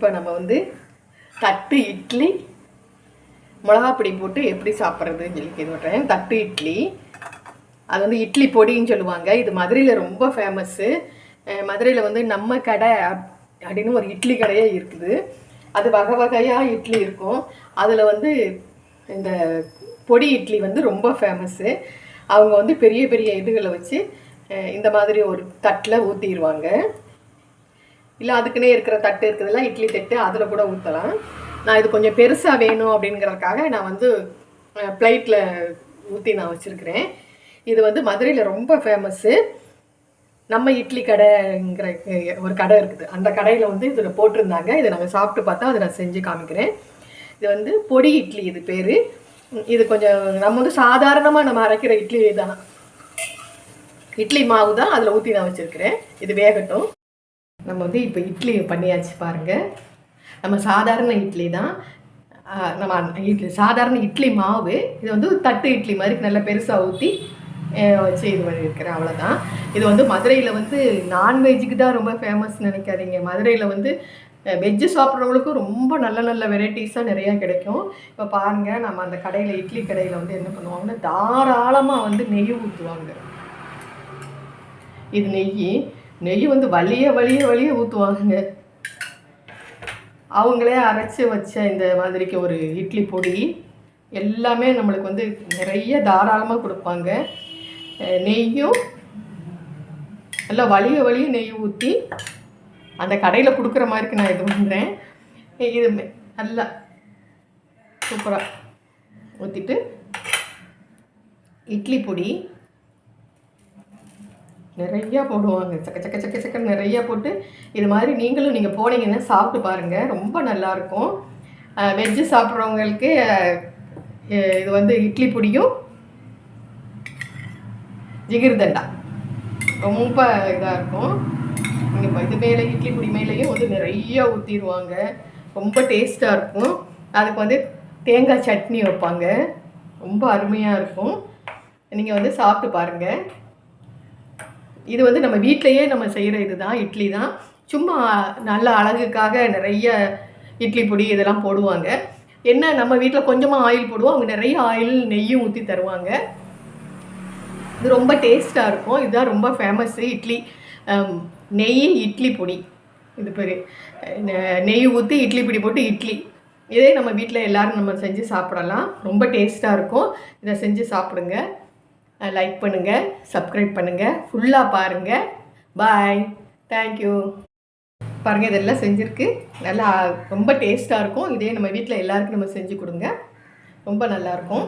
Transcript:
இப்போ நம்ம வந்து தட்டு இட்லி மிளகாப்பொடி போட்டு எப்படி சாப்பிட்றதுன்னு சொல்லி கேள்விப்பட்டேன் தட்டு இட்லி அது வந்து இட்லி பொடின்னு சொல்லுவாங்க. இது மதுரையில் ரொம்ப ஃபேமஸ்ஸு மதுரையில் வந்து நம்ம கடை அப்படின்னு ஒரு இட்லி கடையே இருக்குது. அது வகை வகையாக இட்லி இருக்கும். அதில் வந்து இந்த பொடி இட்லி வந்து ரொம்ப ஃபேமஸ்ஸு அவங்க வந்து பெரிய பெரிய இதுகளை வச்சு இந்த மாதிரி ஒரு தட்டில் ஊற்றிடுவாங்க இல்லை அதுக்குன்னே இருக்கிற தட்டு இருக்குதுலாம் இட்லி தட்டு அதில் கூட ஊற்றலாம் நான் இது கொஞ்சம் பெருசாக வேணும் அப்படிங்கிறதுக்காக நான் வந்து ப்ளைட்டில் ஊற்றி நான் வச்சுருக்கிறேன். இது வந்து மதுரையில் ரொம்ப ஃபேமஸ்ஸு நம்ம இட்லி கடைங்கிற ஒரு கடை இருக்குது. அந்த கடையில் வந்து இதில் போட்டிருந்தாங்க. இதை நாங்கள் சாப்பிட்டு பார்த்தா அதை நான் செஞ்சு காமிக்கிறேன். இது வந்து பொடி இட்லி இது பேர். இது கொஞ்சம் நம்ம வந்து சாதாரணமாக நம்ம அரைக்கிற இட்லி தான். இட்லி மாவு தான் அதில் ஊற்றி நான் வச்சுருக்கிறேன். இது வேகட்டும். நம்ம வந்து இப்போ இட்லி பண்ணியாச்சு பாருங்கள் நம்ம சாதாரண இட்லி தான். நம்ம இட்லி சாதாரண இட்லி மாவு இது வந்து தட்டு இட்லி மாதிரி நல்லா பெருசாக ஊற்றி வச்சு இது பண்ணியிருக்கிறேன். அவ்வளோதான் இது வந்து மதுரையில் வந்து நான்வெஜ்ஜுக்கு தான் ரொம்ப ஃபேமஸ் நினைக்காதீங்க. மதுரையில் வந்து வெஜ்ஜு சாப்பிட்றவங்களுக்கும் ரொம்ப நல்ல நல்ல வெரைட்டிஸாக நிறையா கிடைக்கும். இப்போ பாருங்கள் நம்ம அந்த கடையில் இட்லி கடையில் வந்து என்ன பண்ணுவாங்கன்னா தாராளமாக வந்து நெய் ஊற்றுவாங்க இது நெய் நெய் வந்து வலிய வலிய வலிய ஊற்றுவாங்க அவங்களே அரைச்சி வச்ச இந்த மாதிரிக்கு ஒரு இட்லி பொடி எல்லாமே நம்மளுக்கு வந்து நிறைய தாராளமாக கொடுப்பாங்க. நெய்யும் நல்லா வலிய வலிய நெய் ஊற்றி அந்த கடையில் கொடுக்குற மாதிரிக்கு நான் இது பண்ணுறேன் இது நல்லா சூப்பராக ஊற்றிட்டு இட்லி பொடி நிறையா போடுவாங்க. சக்க சக்க சக்க சக்க நிறையா போட்டு இது மாதிரி நீங்களும் நீங்கள் போனீங்கன்னா சாப்பிட்டு பாருங்கள் ரொம்ப நல்லாயிருக்கும் வெஜ்ஜு சாப்பிட்றவங்களுக்கு இது வந்து இட்லி பொடியும் ஜிகிர்தண்டா ரொம்ப இதாக இருக்கும். நீங்கள் இது மேலே இட்லி பொடி மேலேயும் வந்து நிறையா ஊற்றிடுவாங்க ரொம்ப டேஸ்ட்டாக இருக்கும். அதுக்கு வந்து தேங்காய் சட்னி வைப்பாங்க. ரொம்ப அருமையாக இருக்கும். நீங்கள் வந்து சாப்பிட்டு பாருங்கள் இது வந்து நம்ம வீட்டிலையே நம்ம செய்கிற இதுதான் இட்லி தான் சும்மா நல்ல அழகுக்காக நிறைய இட்லி பொடி இதெல்லாம் போடுவாங்க. என்ன நம்ம வீட்டில் கொஞ்சமாக ஆயில் போடுவோம் அவங்க நிறைய ஆயில் நெய்யும் ஊற்றி தருவாங்க. இது ரொம்ப டேஸ்ட்டாக இருக்கும். இதுதான் ரொம்ப ஃபேமஸ்ஸு இட்லி நெய் இட்லி பொடி. இது பேர். நெய் ஊற்றி இட்லி பொடி போட்டு இட்லி. இதே நம்ம வீட்டில் எல்லாரும் நம்ம செஞ்சு சாப்பிடலாம். ரொம்ப டேஸ்ட்டாக இருக்கும். இதை செஞ்சு சாப்பிடுங்க. லைக் பண்ணுங்கள் சப்ஸ்கிரைப் பண்ணுங்கள் ஃபுல்லாக பாருங்கள் பாய் தேங்க்யூ பாருங்கள் இதெல்லாம் செஞ்சுருக்கு. நல்லா ரொம்ப டேஸ்ட்டாக இருக்கும். இதே நம்ம வீட்டில் எல்லாருக்கும் நம்ம செஞ்சு கொடுங்க. ரொம்ப நல்லாயிருக்கும்